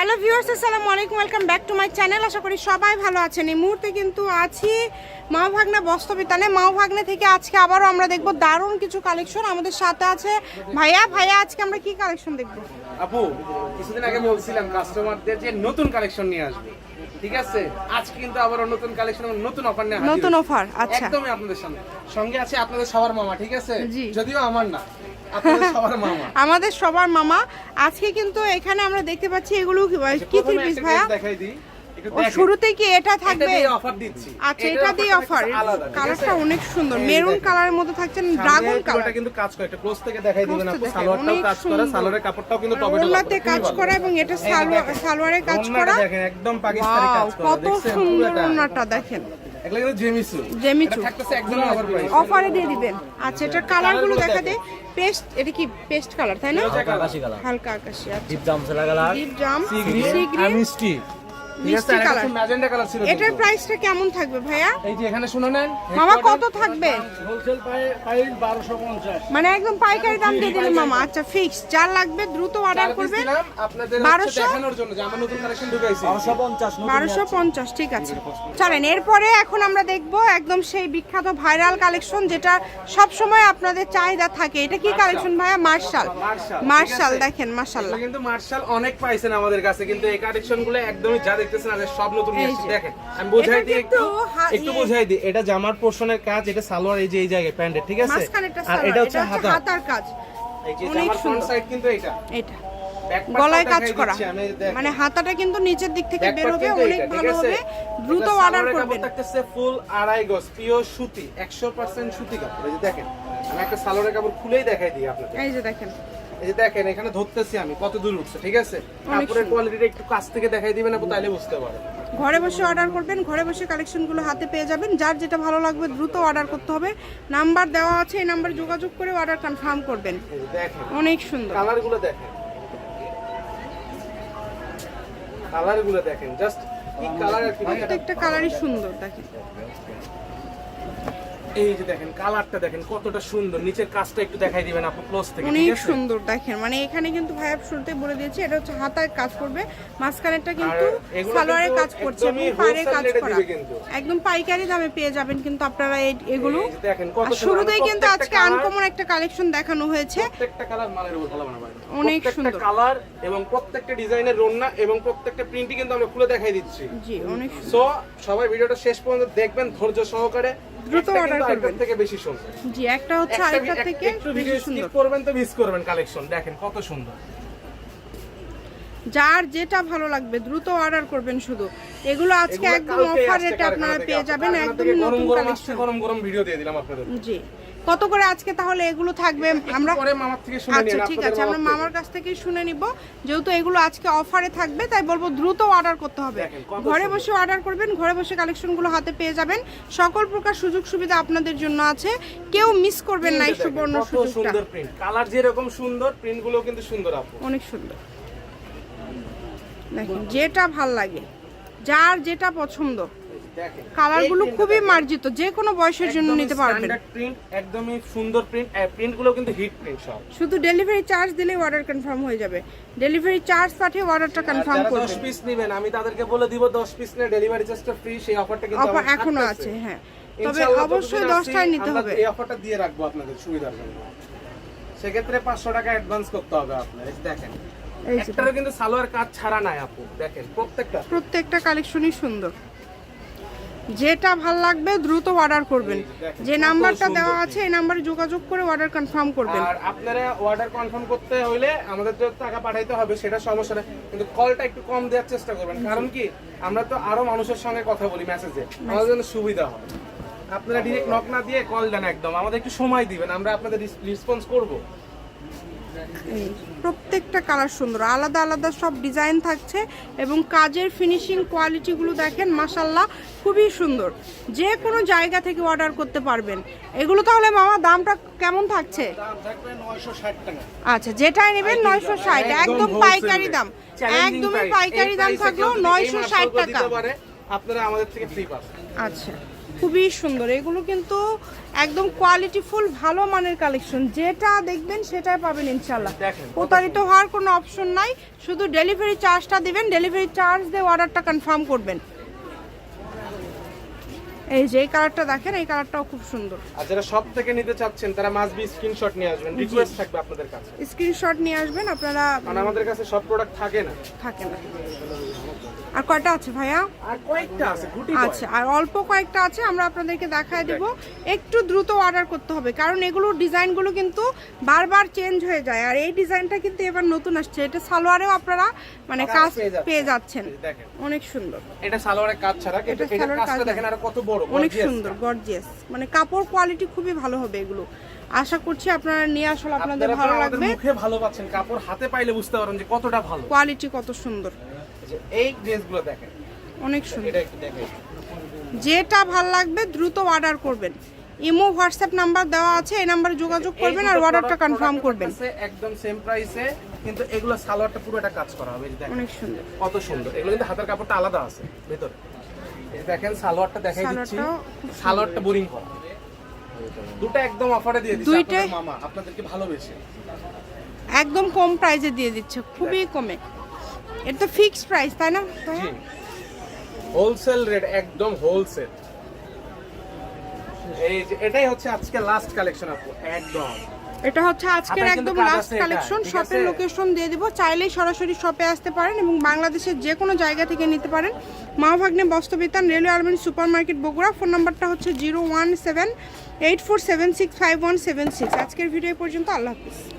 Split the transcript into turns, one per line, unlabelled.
Hello viewers আসসালামু আলাইকুম welcome back to my channel আশা করি সবাই ভালো আছেন। এই মুহূর্তে কিন্তু আছি মা ভাগনা বস্তবিতানে মা ভাগনা থেকে আজকে আবারও আমরা দেখব দারুণ কিছু কালেকশন আমাদের সাথে আছে। ভাইয়া ভাইয়া আজকে আমরা কি কালেকশন দেখব?
আপু কিছুদিন আগে বলছিলাম কাস্টমারদের যে নতুন কালেকশন নিয়ে আসবে। ঠিক আছে? আজকে কিন্তু আবার নতুন কালেকশন নতুন অফার নিয়ে
নতুন অফার আচ্ছা।
একদমই আপনাদের সামনে। সঙ্গে আছে আপনাদের সবার মামা ঠিক আছে? যদিও আমার না।
আমাদের সবার মামা। আজকে কিন্তু এখানে আমরা দেখতে পাচ্ছি এগুলো কি কি থ্রি পিস ভাইয়া। শুরুতে কি এটা
এটা
থাকবে? আচ্ছা এটা দিয়ে অফার? কালারটা অনেক সুন্দর। মেরুন কালারের মধ্যে থাকছে ড্রাগন কালার
কিন্তু কাজ করে। একটা ক্লোজ থেকে দেখাই দিবেন। আপু সালোয়ারটাও কাজ করা সালোয়ারের কাপড়টাও কিন্তু টমেটো
কাজ করা এবং এটা সালোয়ার কাজ করা।
দেখেন একদম পাকিস্তানি কাজ করা।
কত সুন্দর ওড়নাটা দেখেন। জেমিচু।
এটা থাকতেছে একদম অফার প্রাইস
অফারে দিয়ে দিবেন। আচ্ছা এটার কালারগুলো দেখা। দে পেস্ট এটা কি পেস্ট কালার তাই না? হালকা আকাশি আচ্ছা।
ডিপ জাম
সি গ্রিন
গ্রিন
মিষ্টি
মিষ্টি কালার
ম্যাজেন্ডা কালার ছিল
এটার প্রাইসটা কেমন থাকবে ভাইয়া?
এই যে এখানে শুনে নেন
মামা কত থাকবে?
হোলসেল প্রাইস 1250
মানে একদম পাইকারি দাম দিয়ে দিলেন মামা। আচ্ছা ফিক্স যার লাগবে দ্রুত অর্ডার করবেন।
আপনাদের হচ্ছে দেখানোর জন্য যে আমরা নতুন কালেকশন ঢুকাইছি।
বারোশো পঞ্চাশ
বারোশো পঞ্চাশ ঠিক আছে। চলেন এরপরে এখন আমরা দেখব একদম সেই বিখ্যাত ভাইরাল কালেকশন যেটা সব সময় আপনাদের চাহিদা থাকে। এটা কি কালেকশন ভাইয়া? Marshal
marshal,
marshal? দেখেন
এগুলো কিন্তু মার্শাল অনেক পাইছেন আমাদের কাছে কিন্তু এই কালেকশনগুলো একদমই যা দেখতেছেন আজ সব নতুন নিয়ে এসেছি। দেখেন আমি বোঝাই দিই একটু একটু বোঝাই দিই। এটা জামার পোর্শনের কাজ এটা সালোয়ার এই যে এই জায়গায় প্যান্টের ঠিক আছে? আর এটা হচ্ছে হাতা
হাতার। কাজ।
এই যে জামার ফ্রন্ট সাইড কিন্তু এটা।
এটা। গলায় কাজ করা। মানে হাতাটা কিন্তু নিচের দিক থেকে বের হবে অনেক ভালো হবে। দ্রুত অর্ডার করবেন।
থাকতেছে ফুল আড়াই গজ পিওর সুতি 100% সুতি কাপড়। এই যে দেখেন আমি একটা সালোয়ারের কাপড় খুলেই দেখাই দিই আপনাদের।
এই যে দেখেন
এই যে দেখেন এখানে ধরতেছি আমি কত দূর উঠছে ঠিক আছে? কাপড়ের কোয়ালিটিটা একটু কাছ থেকে দেখাই দিবেন আপু তাইলে বুঝতে পারবেন।
ঘরে বসে অর্ডার করবেন ঘরে বসে কালেকশনগুলো হাতে পেয়ে যাবেন। যার যেটা ভালো লাগবে দ্রুত অর্ডার করতে হবে। নাম্বার দেওয়া আছে এই নাম্বারে যোগাযোগ করে অর্ডার কনফার্ম করবেন। অনেক সুন্দর।
কালারগুলো দেখেন কালারগুলো দেখেন জাস্ট কি কালার
প্রত্যেকটা কালারই সুন্দর দেখেন।
এই যে দেখেন কালারটা দেখেন কতটা সুন্দর। নিচের কাজটা একটু দেখাই দিবেন আপু ক্লোজ থেকে
অনেক সুন্দর দেখেন। মানে এখানে কিন্তু ভাইয়া শুরুতে বলে দিয়েছে এটা হচ্ছে হাতায় কাজ করবে। মাঝখানেরটা কিন্তু
আর এগুলো
সালোয়ারে
কিন্তু
কাজ করছে এবং
একদমই
পাড়ে
wholesale
কাজ করা। একদম পাইকারি দামে পেয়ে যাবেন কিন্তু আপনারা এগুলো।
দেখেন কত
আর শুরুতেই কিন্তু আজকে আনকমন একটা কালেকশন দেখানো হয়েছে।
প্রত্যেকটা কালার মালের ভালো বানাবো
অনেক সুন্দর।
কালার এবং প্রত্যেকটা ডিজাইনের রন্না এবং প্রত্যেকটা প্রিন্টই কিন্তু আমরা খুলে দেখাই দিচ্ছি।
জি অনেক।
সো সবাই ভিডিওটা শেষ পর্যন্ত দেখবেন ধৈর্য সহকারে।
দ্রুত
আরেকটার
করবেন।
থেকে বেশি সুন্দর।
জি একটা হচ্ছে আরেকটা থেকে
একটু
বেশি সুন্দর।
করবেন তো মিস করবেন কালেকশন দেখেন কত সুন্দর।
যার যেটা ভালো লাগবে দ্রুত অর্ডার করবেন শুধু। এগুলো আজকে একদম অফার রেটে আপনারা পেয়ে যাবেন একদম নতুন কালেকশন
গরম গরম ভিডিও দিয়ে দিলাম আপনাদের।
জি। কত করে আজকে তাহলে এগুলো থাকবে? আমরা
পরে মামার থেকে শুনে
আচ্ছা ঠিক আছে আমরা
মামার
কাছ থেকেই শুনে নিব। যেহেতু এগুলো আজকে অফারে থাকবে তাই বলব দ্রুত অর্ডার করতে হবে। ঘরে বসে অর্ডার করবেন ঘরে বসে কালেকশনগুলো হাতে পেয়ে যাবেন। সকল প্রকার সুযোগ সুবিধা আপনাদের জন্য আছে। কেউ মিস করবেন না এই সুবর্ণ সুযোগটা।
সুন্দর প্রিন্ট কালার যেরকম সুন্দর প্রিন্টগুলো কিন্তু সুন্দর আপু।
অনেক সুন্দর। দেখেন যেটা ভালো লাগে যার যেটা পছন্দ কালারগুলো খুবই মার্জিত যে কোনো বয়সের জন্য নিতে পারবেন।
print, একদমই সুন্দর প্রিন্ট প্রিন্টগুলো কিন্তু হিট প্রিন্ট সব।
শুধু ডেলিভারি চার্জ দিলে অর্ডার কনফার্ম হয়ে যাবে। ডেলিভারি চার্জ পাঠিয়ে অর্ডারটা কনফার্ম
যারা 10 পিস নেবেন আমি তাদেরকে বলে দিব 10 পিস নিয়ে ডেলিভারি চার্জটা ফ্রি সেই অফারটা কিন্তু
অফার
এখনও
আছে হ্যাঁ। তবে অবশ্যই
যতদিন
দশটায়
আছি,
নিতে হবে।
এই অফারটা দিয়ে রাখব আপনাদের সুবিধার জন্য। সেক্ষেত্রে পাঁচশো টাকা অ্যাডভান্স করতে হবে যে দেখেন। একটারও কিন্তু সালোয়ার কাজ ছাড়া নাই আপু দেখেন প্রত্যেকটা।
প্রত্যেকটা কালেকশনই সুন্দর। যেটা ভালো লাগবে দ্রুত অর্ডার করবেন।
যে
নাম্বারটা দেওয়া আছে এই নাম্বারে যোগাযোগ করে অর্ডার কনফার্ম করবেন।
আর আপনারা অর্ডার কনফার্ম করতে হইলে আমাদের যে টাকা পাঠাইতে হবে সেটা সমস্যা নেই। কিন্তু কলটা একটু কম দেওয়ার চেষ্টা করবেন। কারণ কি? আমরা তো আরও মানুষের সঙ্গে কথা বলি মেসেজে আমাদের জন্য সুবিধা হয়। আপনারা ডিরেক্ট নক না দিয়ে কল দেন একদম। আমাদের একটু সময় দিবেন। আমরা আপনাদের রেসপন্স করব।
প্রত্যেকটা কালার সুন্দর আলাদা আলাদা সব ডিজাইন থাকছে এবং কাজের ফিনিশিং কোয়ালিটিগুলো দেখেন মাসাল্লাহ খুবই সুন্দর। যে কোনো জায়গা থেকে অর্ডার করতে পারবেন। এগুলো তাহলে মামা দামটা কেমন থাকছে?
দাম থাকবে 960 টাকা
আচ্ছা যেটাই নেবেন নয়শো ষাট একদম পাইকারি দাম। একদমই পাইকারি দাম
price এ
থাকল
কেউ যদি এই
নয়শো ষাট টাকা।
আপনারা আমাদের থেকে ফ্রি পাবেন।
আচ্ছা খুবই সুন্দর। এগুলো কিন্তু একদম কোয়ালিটিফুল ভালো মানের কালেকশন যেটা দেখবেন সেটাই পাবেন ইনশাল্লাহ প্রতারিত হওয়ার কোনো অপশন নাই। শুধু ডেলিভারি চার্জটা দিবেন ডেলিভারি চার্জ দিয়ে অর্ডারটা কনফার্ম করবেন। এই যে এই কালারটা দেখেন এই কালারটাও খুব সুন্দর।
আর যারা সব থেকে নিতে চাচ্ছেন তারা মাস বি স্ক্রিনশট নিয়ে আসবেন। রিকোয়েস্ট থাকবে আপনাদের কাছে।
স্ক্রিনশট নিয়ে আসবেন আপনারা
কারণ আমাদের কাছে সব প্রোডাক্ট থাকে না।
থাকে না। আর কয়টা আছে ভাইয়া?
কয়েকটা আছে
আচ্ছা আর অল্প কয়েকটা আছে আমরা আপনাদেরকে দেখায় দেব। একটু দ্রুত অর্ডার করতে হবে কারণ এগুলো ডিজাইনগুলো কিন্তু বারবার চেঞ্জ হয়ে যায় আর এই ডিজাইনটা কিন্তু এবার নতুন আসছে। এটা সালোয়ারেও আপনারা মানে কাজ
পেয়ে যাচ্ছেন।
অনেক সুন্দর।
এটা সালোয়ারের কাজ ছাড়া এটা কাজটা
কাজ
দেখেন আর কত বড়
অনেক সুন্দর গর্জিয়াস মানে কাপড় কোয়ালিটি খুবই ভালো হবে এগুলো। আশা করছি আপনারা নিয়ে আসলে আপনাদের ভালো লাগবে।
মুখে ভালো পাচ্ছেন কাপড় হাতে পাইলে বুঝতে পারেন যে কতটা ভালো।
কোয়ালিটি কত সুন্দর।
এই ড্রেসগুলো দেখেন।
অনেক সুন্দর। যেটা ভালো লাগবে দ্রুত অর্ডার করবেন। ইমো হোয়াটসঅ্যাপ নাম্বার দেওয়া আছে এই নাম্বারে যোগাযোগ করবেন আর অর্ডারটা কনফার্ম করবেন।
একদম সেম প্রাইসে কিন্তু এগুলো সালোয়ারটা পুরোটা কাজ করা হবে দেখেন।
অনেক সুন্দর।
কত সুন্দর। এগুলো কিন্তু হাতের কাপড়টা আলাদা আছে ভেতরে। এই দেখেন সালোয়ারটা দেখাই দিচ্ছি। সালোয়ারটা বোরিং করা। দুটো একদম অফারে দিয়ে দিচ্ছি। আপনাদের মামা আপনাদেরকে ভালোবেসে।
একদম কম প্রাইসে দিয়ে দিচ্ছে খুবই কমে। এটা ফিক্সড প্রাইস তাই না?
হোলসেল রেট একদম হোলসেল এই এটাই হচ্ছে আজকে লাস্ট কালেকশন আপু একদম।
এটা হচ্ছে আজকের একদম লাস্ট কালেকশন শপের লোকেশন দিয়ে দিব। চাইলেই সরাসরি শপে আসতে পারেন এবং বাংলাদেশের যে কোনো জায়গা থেকে নিতে পারেন। মা ভাগ্নে বস্তবিতান রেলওয়ে আলমানি সুপার মার্কেট বগুড়া। ফোন নাম্বারটা হচ্ছে zero one seven eight four seven six five one seven six. আজকের ভিডিও পর্যন্ত আল্লাহ হাফিজ।